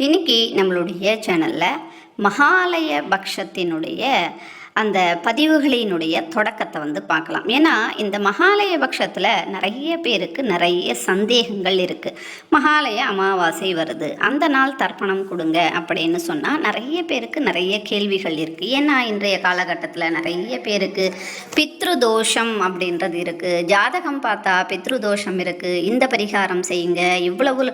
இன்னைக்கு நம்மளுடைய சேனலில் மகாலய பக்ஷத்தினுடைய அந்த பதிவுகளினுடைய தொடக்கத்தை வந்து பார்க்கலாம். ஏன்னா இந்த மகாலய பட்சத்தில் நிறைய பேருக்கு நிறைய சந்தேகங்கள் இருக்குது மகாலய அமாவாசை வருது. அந்த நாள் தர்ப்பணம் கொடுங்க அப்படின்னு சொன்னால் நிறைய பேருக்கு நிறைய கேள்விகள் இருக்குது ஏன்னா இன்றைய காலகட்டத்தில் நிறைய பேருக்கு பித்ரு தோஷம் அப்படின்றது இருக்குது ஜாதகம் பார்த்தா பித்ரு தோஷம் இருக்குது இந்த பரிகாரம் செய்யுங்க. இவ்வளவு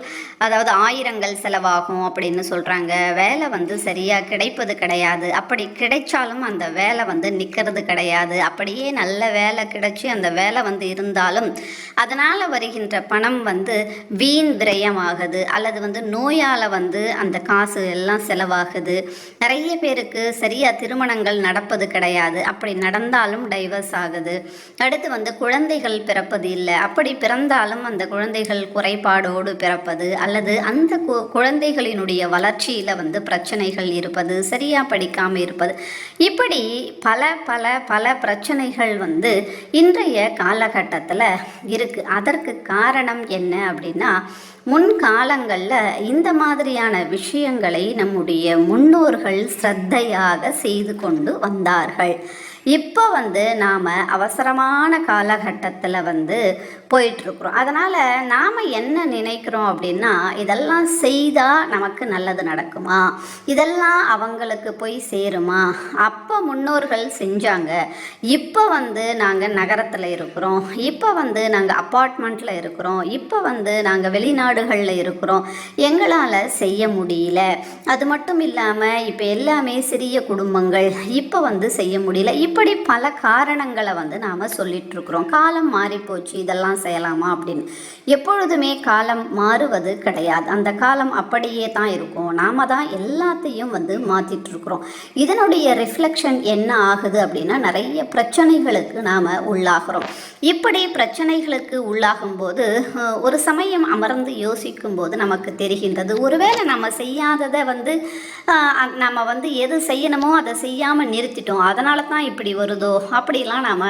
அதாவது ஆயிரங்கள் செலவாகும் அப்படின்னு சொல்கிறாங்க வேலை வந்து சரியாக கிடைப்பது கிடையாது. அப்படி கிடைச்சாலும் அந்த வேலை வேலை வந்து நிற்கிறது கிடையாது. அப்படியே நல்ல வேலை கிடைச்சி அந்த வேலை வந்து இருந்தாலும் அதனால் வருகின்ற பணம் வந்து வீண் விரயமாகுது. அல்லது வந்து நோயால் வந்து அந்த காசு எல்லாம் செலவாகுது. நிறைய பேருக்கு சரியாக திருமணங்கள் நடப்பது கிடையாது. அப்படி நடந்தாலும் டைவர்ஸ் ஆகுது. அடுத்து வந்து குழந்தைகள் பிறப்பது இல்லை. அப்படி பிறந்தாலும் அந்த குழந்தைகள் குறைபாடோடு பிறப்பது அல்லது அந்த கு- குழந்தைகளினுடைய வளர்ச்சியில் வந்து பிரச்சனைகள் இருப்பது சரியாக படிக்காமல் இருப்பது. இப்படி பல பல பல பிரச்சனைகள் வந்து இன்றைய காலகட்டத்தில் இருக்குது அதற்கு காரணம் என்ன அப்படின்னா முன்காலங்களில் இந்த மாதிரியான விஷயங்களை நம்முடைய முன்னோர்கள் ஸ்ரத்தையாக செய்து கொண்டு வந்தார்கள். இப்போ வந்து நாம் அவசரமான காலகட்டத்தில் வந்து போயிட்டுருக்குறோம். அதனால் நாம் என்ன நினைக்கிறோம் அப்படின்னா இதெல்லாம் செய்தால் நமக்கு நல்லது நடக்குமா? இதெல்லாம் அவங்களுக்கு போய் சேருமா? அப்போ முன்னோர்கள் செஞ்சாங்க. இப்போ வந்து நாங்கள் நகரத்தில் இருக்கிறோம். இப்போ வந்து நாங்கள் அப்பார்ட்மெண்ட்டில் இருக்கிறோம். இப்போ வந்து நாங்கள் வெளிநாடுகளில் இருக்கிறோம். எங்களால் செய்ய முடியல. அது மட்டும் இல்லாமல் இப்போ எல்லாமே சிறிய குடும்பங்கள். இப்போ வந்து செய்ய முடியல. இப்படி பல காரணங்களை வந்து நாம் சொல்லிட்டு இருக்கிறோம் காலம் மாறிப்போச்சு இதெல்லாம் செய்யலாமா அப்படின்னு. எப்பொழுதுமே காலம் மாறுவது கிடையாது. அந்த காலம் அப்படியே தான் இருக்கும். நாம தான் எல்லாத்தையும் வந்து மாற்றிட்டு இருக்கிறோம் இதனுடைய ரிஃப்ளெக்ஷன் என்ன ஆகுது அப்படின்னா நிறைய பிரச்சனைகளுக்கு நாம் உள்ளாகிறோம். இப்படி பிரச்சனைகளுக்கு உள்ளாகும்போது ஒரு சமயம் அமர்ந்து யோசிக்கும் போது நமக்கு தெரிகின்றது ஒருவேளை நம்ம செய்யாததை வந்து நம்ம வந்து எது செய்யணுமோ அதை செய்யாமல் நிறுத்திட்டோம். அதனால தான் இப்படி வருதோ அப்படிலாம் நாம்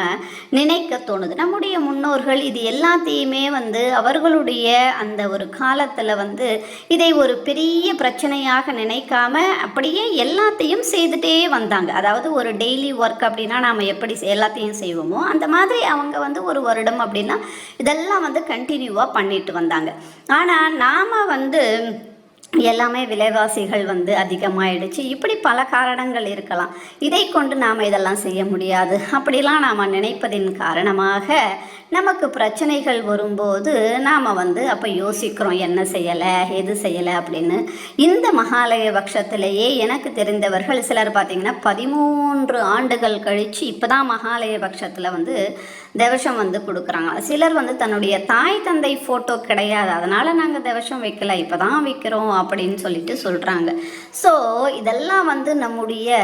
நினைக்க தோணுது. நம்முடைய முன்னோர்கள் இது எல்லாத்தையுமே வந்து அவர்களுடைய அந்த ஒரு காலத்தில் வந்து இதை ஒரு பெரிய பிரச்சனையாக நினைக்காம அப்படியே எல்லாத்தையும் செய்துட்டே வந்தாங்க. அதாவது ஒரு டெய்லி ஒர்க் அப்படின்னா நாம் எப்படி எல்லாத்தையும் செய்வோமோ அந்த மாதிரி அவங்க வந்து ஒரு வருடம் அப்படின்னா இதெல்லாம் வந்து கண்டினியூவாக பண்ணிட்டு வந்தாங்க. ஆனால் நாம் வந்து எல்லாமே விலைவாசிகள் வந்து அதிகமாயிடுச்சு. இப்படி பல காரணங்கள் இருக்கலாம். இதை கொண்டு நாம் இதெல்லாம் செய்ய முடியாது. அப்படிலாம் நாம் நினைப்பதின் காரணமாக நமக்கு பிரச்சனைகள் வரும்போது நாம் வந்து அப்போ யோசிக்கிறோம் என்ன செய்யலை எது செய்யலை அப்படின்னு. இந்த மகாலய பட்சத்திலேயே எனக்கு தெரிந்தவர்கள் சிலர் பார்த்திங்கன்னா பதிமூன்று ஆண்டுகள் கழித்து இப்போ தான் மகாலய பட்சத்தில் வந்து தேவசம் வந்து கொடுக்குறாங்க. சிலர் வந்து தன்னுடைய தாய் தந்தை ஃபோட்டோ கிடையாது. அதனால் நாங்கள் தேவசம் வைக்கல இப்போ தான் வைக்கிறோம் அப்படின்னு சொல்லிட்டு சொல்கிறாங்க ஸோ இதெல்லாம் வந்து நம்முடைய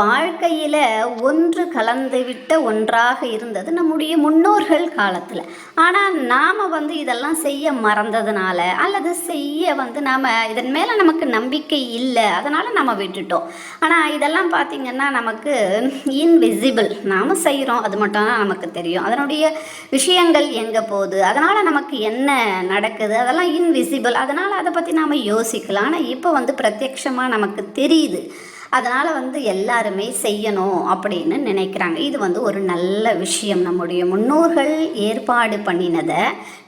வாழ்க்கையில் ஒன்று கலந்து விட்ட ஒன்றாக இருந்தது நம்முடைய முன்னோர்கள் காலத்தில். ஆனால் நாம் வந்து இதெல்லாம் செய்ய மறந்ததுனால அல்லது செய்ய வந்து நாம் இதன் மேலே நமக்கு நம்பிக்கை இல்லை அதனால் நம்ம விட்டுட்டோம். ஆனால் இதெல்லாம் பார்த்திங்கன்னா நமக்கு இன்விசிபிள் நாம் செய்கிறோம் அது மட்டும் தான் நமக்கு தெரியும். அதனுடைய விஷயங்கள் எங்கே போகுது அதனால் நமக்கு என்ன நடக்குது அதெல்லாம் இன்விசிபிள் அதனால் அதை பற்றி நாம் யோசிக்கலாம். ஆனால் இப்போ வந்து பிரத்யக்ஷமாக நமக்கு தெரியுது. அதனால் வந்து எல்லாருமே செய்யணும் அப்படின்னு நினைக்கிறாங்க. இது வந்து ஒரு நல்ல விஷயம் நம்முடைய முன்னோர்கள் ஏற்பாடு பண்ணினதை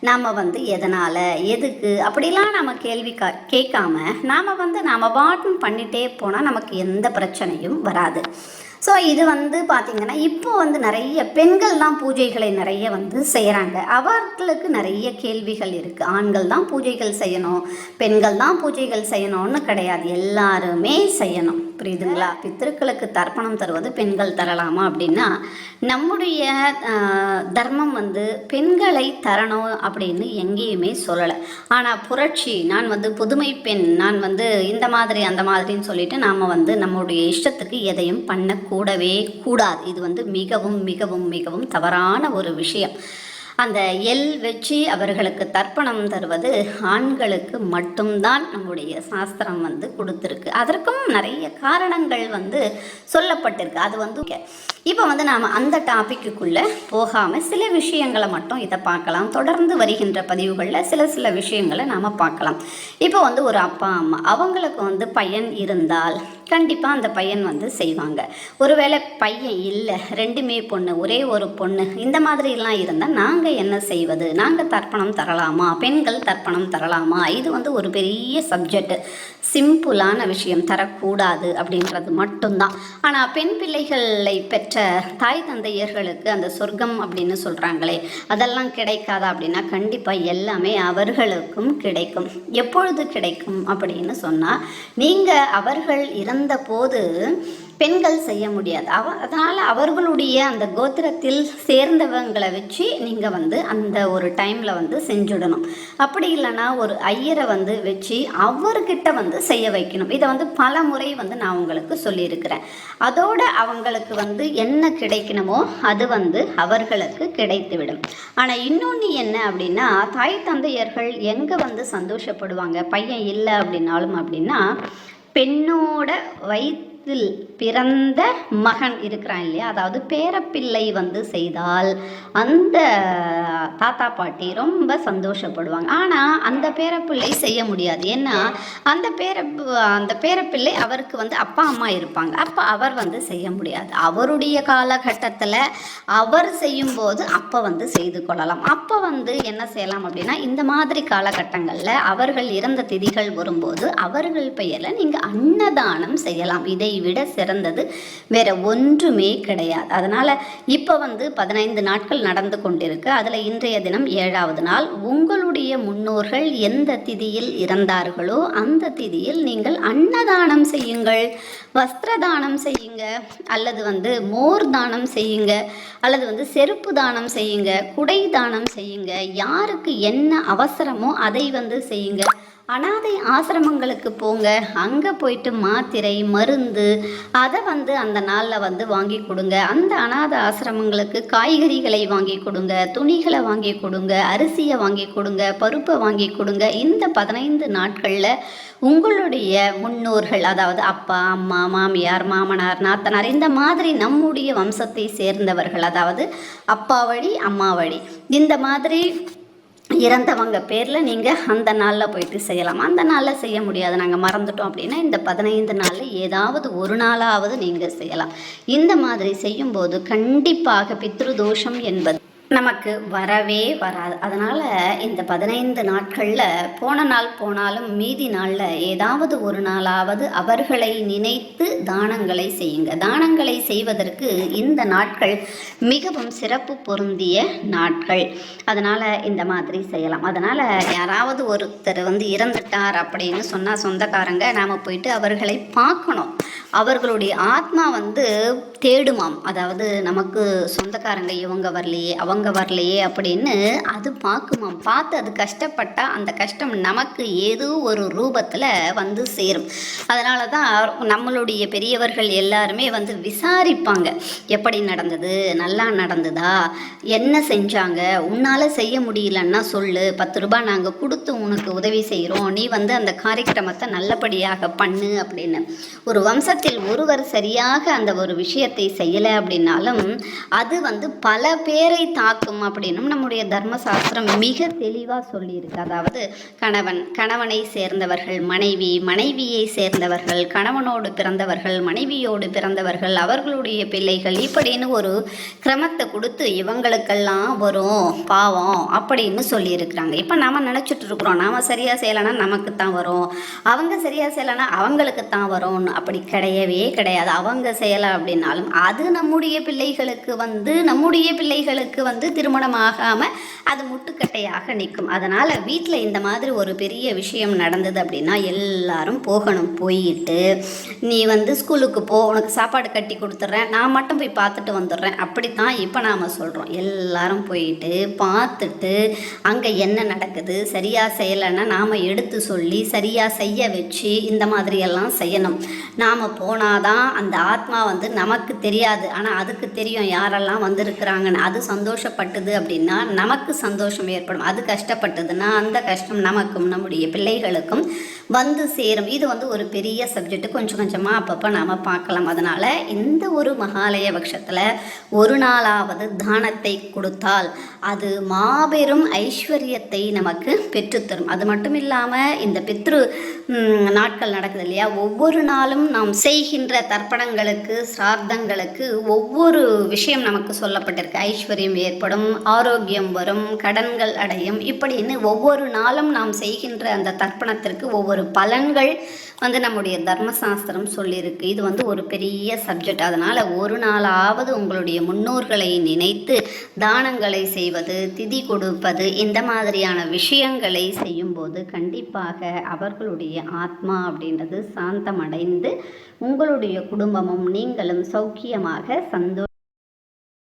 நாம் வந்து எதனால் எதுக்கு அப்படிலாம் நம்ம கேள்வி கா கேட்காம நாம் வந்து நாம் பாட்டும் பண்ணிகிட்டே போனால் நமக்கு எந்த பிரச்சனையும் வராது. ஸோ இது வந்து பார்த்திங்கன்னா இப்போ வந்து நிறைய பெண்கள் தான் பூஜைகளை நிறைய வந்து செய்கிறாங்க அவர்களுக்கு நிறைய கேள்விகள் இருக்குது ஆண்கள் தான் பூஜைகள் செய்யணும் பெண்கள் தான் பூஜைகள் செய்யணும்னு கிடையாது. எல்லாருமே செய்யணும். புரியுதுங்களா? பித்திருக்களுக்கு தர்ப்பணம் தருவது பெண்கள் தரலாமா அப்படின்னா நம்முடைய தர்மம் வந்து பெண்களை தரணும் அப்படின்னு எங்கேயுமே சொல்லலை. ஆனால் புரட்சி நான் வந்து புதுமை பெண் நான் வந்து இந்த மாதிரி அந்த மாதிரின்னு சொல்லிட்டு நாம் வந்து நம்முடைய இஷ்டத்துக்கு எதையும் பண்ணக்கூடவே கூடாது. இது வந்து மிகவும் மிகவும் மிகவும் தவறான ஒரு விஷயம். அந்த எல் வச்சு அவர்களுக்கு தர்ப்பணம் தருவது ஆண்களுக்கு மட்டும்தான் நம்முடைய சாஸ்திரம் வந்து கொடுத்துருக்கு. அதற்கும் நிறைய காரணங்கள் வந்து சொல்லப்பட்டிருக்கு. அது வந்து இப்போ வந்து நாம் அந்த டாப்பிக்குள்ளே போகாமல் சில விஷயங்களை மட்டும் இதை பார்க்கலாம். தொடர்ந்து வருகின்ற பதிவுகளில் சில சில விஷயங்களை நாம் பார்க்கலாம். இப்போ வந்து ஒரு அப்பா அம்மா அவங்களுக்கு வந்து பையன் இருந்தால் கண்டிப்பாக அந்த பையன் வந்து செய்வாங்க. ஒருவேளை பையன் இல்லை ரெண்டுமே பொண்ணு ஒரே ஒரு பொண்ணு இந்த மாதிரிலாம் இருந்தால் நாங்கள் என்ன செய்வது? நாங்கள் தர்ப்பணம் தரலாமா? பெண்கள் தர்ப்பணம் தரலாமா? இது வந்து ஒரு பெரிய சப்ஜெக்ட் சிம்பிளான விஷயம் தரக்கூடாது அப்படின்றது மட்டும்தான். ஆனால் பெண் பிள்ளைகளை பெற்ற தாய் தந்தையர்களுக்கு அந்த சொர்க்கம் அப்படின்னு சொல்கிறாங்களே அதெல்லாம் கிடைக்காதா அப்படின்னா கண்டிப்பாக எல்லாமே அவர்களுக்கும் கிடைக்கும். எப்பொழுது கிடைக்கும் அப்படின்னு சொன்னால் நீங்கள் அவர்கள் இறந்தபோது பெண்கள் செய்ய முடியாது. அவ அதனால் அவர்களுடைய அந்த கோத்திரத்தில் சேர்ந்தவங்களை வச்சு நீங்கள் வந்து அந்த ஒரு டைமில் வந்து செஞ்சுடணும். அப்படி இல்லைன்னா ஒரு ஐயரை வந்து வச்சு அவர்கிட்ட வந்து செய்ய வைக்கணும். இதை வந்து பல முறை வந்து நான் உங்களுக்கு சொல்லியிருக்கிறேன். அதோட அவங்களுக்கு வந்து என்ன கிடைக்கணுமோ அது வந்து அவர்களுக்கு கிடைத்துவிடும். ஆனால் இன்னொன்று என்ன அப்படின்னா தாய் தந்தையர்கள் எங்கே வந்து சந்தோஷப்படுவாங்க? பையன் இல்லை அப்படின்னாலும் அப்படின்னா பெண்ணோட வயிற்றில் பிறந்த மகன் இருக்கிறான் இல்லையா? அதாவது பேரப்பிள்ளை வந்து செய்தால் அந்த தாத்தா பாட்டி ரொம்ப சந்தோஷப்படுவாங்க. ஆனால் அந்த பேரப்பிள்ளை செய்ய முடியாது. ஏன்னா அந்த பேர அந்த பேரப்பிள்ளை அவருக்கு வந்து அப்பா அம்மா இருப்பாங்க. அப்போ அவர் வந்து செய்ய முடியாது. அவருடைய காலகட்டத்தில் அவர் செய்யும்போது அப்போ வந்து செய்து கொள்ளலாம். அப்போ வந்து என்ன செய்யலாம் அப்படின்னா இந்த மாதிரி காலகட்டங்களில் அவர்கள் இறந்த திதிகள் வரும்போது அவர்கள் பெயரில் நீங்கள் அன்னதானம் செய்யலாம். இதை விட சிறந்தது. வேற ஒன்றுமே கிடையாது. அதனால் இப்போ வந்து பதினைந்து நாட்கள் நடந்து கொண்டிருக்கு. அதில் இன்றைய தினம் ஏழாவது நாள். உங்களுடைய முன்னோர்கள் எந்த திதியில் இறந்தார்களோ அந்த திதியில் நீங்கள் அன்னதானம் செய்யுங்கள். வஸ்திர தானம் செய்யுங்க. அல்லது வந்து மோர் தானம் செய்யுங்க. அல்லது வந்து செருப்பு தானம் செய்யுங்க. குடை தானம் செய்யுங்க. யாருக்கு என்ன அவசரமோ அதை வந்து செய்யுங்க. அனாதை ஆசிரமங்களுக்கு போங்க. அங்கே போயிட்டு மாத்திரை மருந்து அதை வந்து அந்த நாளில் வந்து வாங்கி கொடுங்க. அந்த அனாதை ஆசிரமங்களுக்கு காய்கறிகளை வாங்கி கொடுங்க. துணிகளை வாங்கி கொடுங்க. அரிசியை வாங்கி கொடுங்க. பருப்பை வாங்கி கொடுங்க. இந்த பதினைந்து நாட்களில் உங்களுடைய முன்னோர்கள் அதாவது அப்பா அம்மா மாமியார் மாமனார் நாத்தனார் இந்த மாதிரி நம்முடைய வம்சத்தை சேர்ந்தவர்கள் அதாவது அப்பா வழி அம்மா வழி இந்த மாதிரி இறந்தவங்க பேரில் நீங்கள் அந்த நாளில் போயிட்டு செய்யலாம். அந்த நாளில் செய்ய முடியாது. நாங்கள் மறந்துட்டோம் அப்படின்னா இந்த பதினைந்து நாளில் ஏதாவது ஒரு நாளாவது நீங்கள் செய்யலாம். இந்த மாதிரி செய்யும்போது கண்டிப்பாக பித்ரு தோஷம் என்பது நமக்கு வரவே வராது. அதனால் இந்த பதினைந்து நாட்களில் போன நாள் போனாலும் மீதி நாளில் ஏதாவது ஒரு நாளாவது அவர்களை நினைத்து தானங்களை செய்யுங்க. தானங்களை செய்வதற்கு இந்த நாட்கள் மிகவும் சிறப்பு பொருந்திய நாட்கள். அதனால் இந்த மாதிரி செய்யலாம். அதனால் யாராவது ஒருத்தர் வந்து இறந்துட்டார் அப்படின்னு சொன்னால் சொந்தக்காரங்க நாம் போயிட்டு அவர்களை பார்க்கணும். அவர்களுடைய ஆத்மா வந்து தேடுமாம். அதாவது நமக்கு சொந்தக்காரங்க இவங்க வரலையே அவங்க வரலையே அப்படின்னு அது பார்க்குமாம். பார்த்து அது கஷ்டப்பட்டால் அந்த கஷ்டம் நமக்கு ஏதோ ஒரு ரூபத்தில் வந்து சேரும். அதனால தான் நம்மளுடைய பெரியவர்கள் எல்லாருமே வந்து விசாரிப்பாங்க. எப்படி நடந்தது? நல்லா நடந்ததா? என்ன செஞ்சாங்க? உன்னால் செய்ய முடியலன்னா சொல்லு. பத்து ரூபாய் நாங்கள் கொடுத்து உனக்கு உதவி செய்கிறோம் நீ வந்து அந்த காரியக்கிரமத்தை நல்லபடியாக பண்ணு அப்படின்னு. ஒரு குடும்பத்தில் ஒருவர் சரியாக அந்த ஒரு விஷயத்தை செய்யலை அப்படின்னாலும் அது வந்து பல பேரை தாக்கும் அப்படின்னும் நம்முடைய தர்மசாஸ்திரம் மிக தெளிவாக சொல்லியிருக்கு. அதாவது கணவன் கணவனை சேர்ந்தவர்கள் மனைவி மனைவியை சேர்ந்தவர்கள் கணவனோடு பிறந்தவர்கள் மனைவியோடு பிறந்தவர்கள் அவர்களுடைய பிள்ளைகள் இப்படின்னு ஒரு கிரமத்தை கொடுத்து இவங்களுக்கெல்லாம் வரும் பாவம் அப்படின்னு சொல்லியிருக்கிறாங்க. இப்போ நாம் நினச்சிட்டு இருக்கிறோம் நாம் சரியாக செய்யலைன்னா நமக்கு தான் வரும். அவங்க சரியாக செய்யலைன்னா அவங்களுக்கு தான் வரும்னு. அப்படி கிடையவே கிடையாது. அவங்க செய்யலை அப்படின்னாலும் அது நம்முடைய பிள்ளைகளுக்கு வந்து நம்முடைய பிள்ளைகளுக்கு வந்து திருமணம் ஆகாமல் அது முட்டுக்கட்டையாக நிற்கும். அதனால் வீட்டில் இந்த மாதிரி ஒரு பெரிய விஷயம் நடந்தது அப்படின்னா எல்லாரும் போகணும். போயிட்டு நீ வந்து ஸ்கூலுக்கு போ உனக்கு சாப்பாடு கட்டி கொடுத்துட்றேன் நான் மட்டும் போய் பார்த்துட்டு வந்துடுறேன். அப்படித்தான் இப்போ நாம் சொல்கிறோம் எல்லாரும் போயிட்டு பார்த்துட்டு அங்கே என்ன நடக்குது சரியாக செய்யலைன்னா நாம் எடுத்து சொல்லி சரியாக செய்ய வச்சு இந்த மாதிரியெல்லாம் செய்யணும். நாம் போனாதான் அந்த ஆத்மா வந்து நமக்கு தெரியாது. ஆனால் அதுக்கு தெரியும் யாரெல்லாம் வந்திருக்கிறாங்கன்னு. அது சந்தோஷப்பட்டது அப்படின்னா நமக்கு சந்தோஷம் ஏற்படும். அது கஷ்டப்பட்டதுன்னா அந்த கஷ்டம் நமக்கும் நம்முடைய பிள்ளைகளுக்கும் வந்து சேரும். இது வந்து ஒரு பெரிய சப்ஜெக்ட் கொஞ்சம் கொஞ்சமாக அப்பப்போ நாம் பார்க்கலாம். அதனால் இந்த ஒரு மகாலய பட்சத்தில் ஒரு நாளாவது தானத்தை கொடுத்தால் அது மாபெரும் ஐஸ்வர்யத்தை நமக்கு பெற்றுத்தரும். அது மட்டும் இல்லாமல் இந்த பித்ரு நாட்கள் நடக்குது இல்லையா? ஒவ்வொரு நாளும் நாம் செய்கின்ற தர்ப்பணங்களுக்கு சிரார்த்தங்களுக்கு ஒவ்வொரு விஷயம் நமக்கு சொல்லப்பட்டிருக்கு. ஐஸ்வர்யம் ஏற்படும் ஆரோக்கியம் வரும் கடன்கள் அடையும். இப்படின்னு ஒவ்வொரு நாளும் நாம் செய்கின்ற அந்த தர்ப்பணத்திற்கு ஒவ்வொரு பலன்கள் வந்து நம்முடைய தர்மசாஸ்திரம் சொல்லியிருக்கு. இது வந்து ஒரு பெரிய சப்ஜெக்ட் அதனால் ஒரு நாளாவது உங்களுடைய முன்னோர்களை நினைத்து தானங்களை செய்வது திதி கொடுப்பது இந்த மாதிரியான விஷயங்களை செய்யும்போது கண்டிப்பாக அவர்களுடைய ஆத்மா அப்படின்றது சாந்தமடைந்து உங்களுடைய குடும்பமும் நீங்களும் சௌக்கியமாக சந்தோஷம்